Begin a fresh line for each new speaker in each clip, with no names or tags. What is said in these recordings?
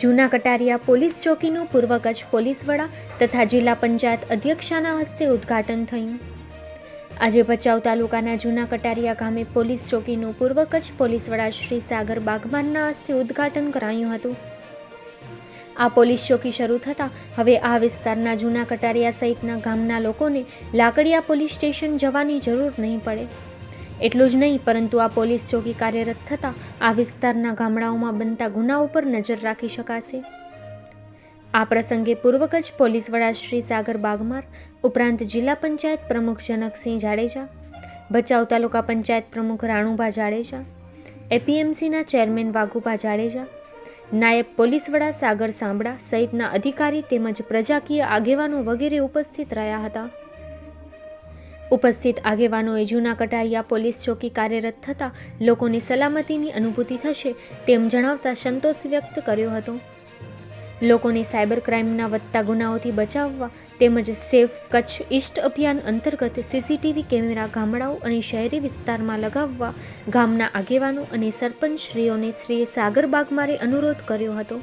જૂના કટારિયા પોલીસ ચોકીનું પૂર્વ કચ્છ પોલીસ વડા તથા જિલ્લા પંચાયત અધ્યક્ષાના હસ્તે ઉદ્ઘાટન થયું. આજે ભચાઉ તાલુકાના જૂના કટારિયા ગામે પોલીસ ચોકીનું પૂર્વ કચ્છ પોલીસ વડા શ્રી સાગર બાગમાનના હસ્તે ઉદ્ઘાટન કરાયું હતું. આ પોલીસ ચોકી શરૂ થતાં હવે આ વિસ્તારના જૂના કટારિયા સહિતના ગામના લોકોને લાકડિયા પોલીસ સ્ટેશન જવાની જરૂર નહીં પડે. એટલું જ નહીં, પરંતુ આ પોલીસ ચોકી કાર્યરત થતાં આ વિસ્તારના ગામડાઓમાં બનતા ગુના ઉપર નજર રાખી શકાશે. આ પ્રસંગે પૂર્વ કચ્છ પોલીસ વડા શ્રી સાગર બાગમાર, ઉપરાંત જિલ્લા પંચાયત પ્રમુખ જનકસિંહ જાડેજા, ભચાઉ તાલુકા પંચાયત પ્રમુખ રાણુભા જાડેજા, એપીએમસીના ચેરમેન વાઘુભા જાડેજા, નાયબ પોલીસ વડા સાગર સાંભળા સહિતના અધિકારી તેમજ પ્રજાકીય આગેવાનો વગેરે ઉપસ્થિત રહ્યા હતા. ઉપસ્થિત આગેવાનોએ જૂના કટારિયા પોલીસ ચોકી કાર્યરત થતાં લોકોની સલામતીની અનુભૂતિ થશે તેમ જણાવતા સંતોષ વ્યક્ત કર્યો હતો. લોકોને સાયબર ક્રાઇમના વધતા ગુનાઓથી બચાવવા તેમજ સેફ કચ્છ ઈસ્ટ અભિયાન અંતર્ગત સીસીટીવી કેમેરા ગામડાઓ અને શહેરી વિસ્તારમાં લગાવવા ગામના આગેવાનો અને સરપંચશ્રીઓને શ્રી સાગર બાગમારે અનુરોધ કર્યો હતો.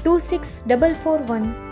two six double four one